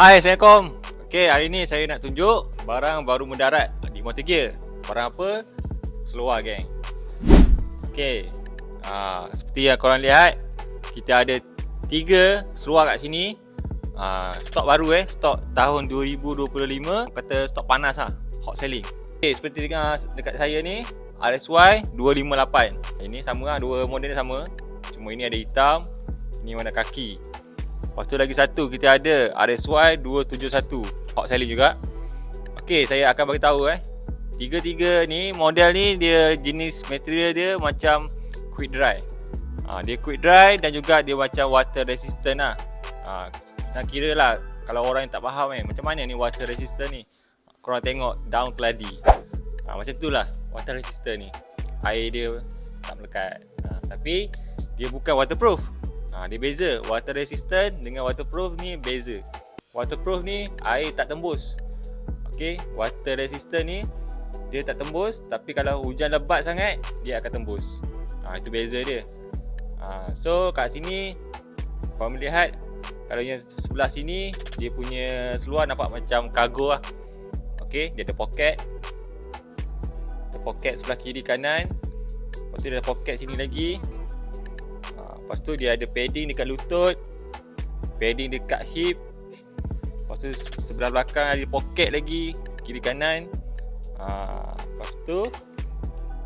Hai, Assalamualaikum. Okey, hari ni saya nak tunjuk barang baru mendarat di Motor Gear. Barang apa? Seluar, geng. Okey. Ha, seperti yang korang lihat, kita ada tiga seluar kat sini. Ha, stok baru eh, stok tahun 2025. Kata stok panas lah, hot selling. Okey, seperti tengah dekat saya ni, RSY 258. Ini sama lah, dua model ni sama. Cuma ini ada hitam, ini warna kaki. Lepas tu lagi satu kita ada RSY 271 Hot selling juga. Ok saya akan bagi tahu eh. Tiga-tiga ni model ni dia jenis material dia macam quick dry. Ha, Dia quick dry dan juga dia macam water resistant lah ha, Senang kira lah kalau orang yang tak faham eh Macam mana ni water resistant ni? Korang tengok down keladi. Ha, Macam tu lah water resistant ni. Air dia tak melekat. Ha, Tapi dia bukan waterproof Ha, dia beza. Water resistant dengan waterproof ni beza. Waterproof ni air tak tembus. Okey, water resistant ni dia tak tembus tapi kalau hujan lebat sangat dia akan tembus. Ha, itu beza dia. Ha, so kat sini kau melihat kalau yang sebelah sini dia punya seluar nampak macam cargo lah. Okey, dia ada poket. Ada poket sebelah kiri kanan. Lepas tu dia ada poket sini lagi. Lepas tu dia ada padding dekat lutut Padding dekat hip. Lepas tu sebelah belakang ada poket lagi Kiri kanan. Ha, Lepas tu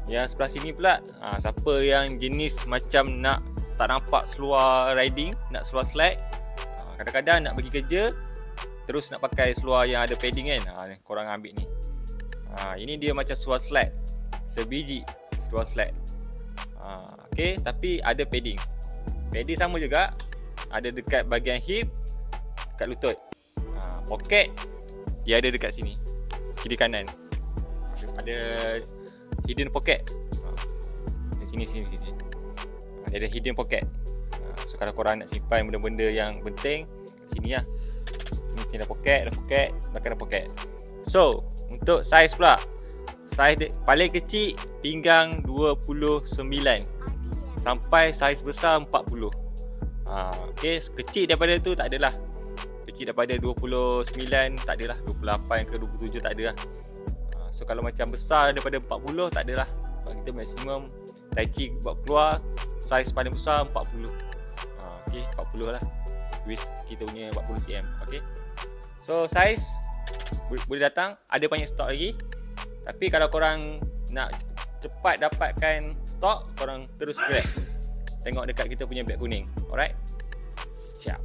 Yang sebelah sini pula ha, Siapa yang jenis macam nak Tak nampak seluar riding Nak seluar slack ha, Kadang-kadang nak pergi kerja Terus nak pakai seluar yang ada padding kan? Ha, Korang ambil ni. Ha, Ini dia macam seluar slack Sebiji seluar slack. Ha, Okay, tapi ada padding Padding sama juga. Ada dekat bahagian hip Dekat lutut. Ha, Pocket Dia ada dekat sini. Kiri kanan. Ada Hidden pocket. Ha, Sini sini sini. Ha, Dia ada hidden pocket. Ha, So kalau korang nak simpan benda-benda yang penting Sini lah. Sini sini ada pocket Ada pocket Belakang ada pocket. So Untuk saiz pula. Saiz paling kecil Pinggang 29 sampai saiz besar 40 ha, okay. kecil daripada tu tak adalah. Kecil daripada 29 tak adalah. 28 ke 27 tak adalah. Ha, so kalau macam besar daripada 40 tak adalah. Kita maksimum tai chi buat keluar saiz paling besar 40 ha, okay, 40 lah. With kita punya 40 cm okay. so saiz boleh datang. Ada banyak stok lagi. Tapi kalau korang nak cepat dapatkan stok korang terus grab. Tengok dekat kita punya beg kuning. Alright? Siap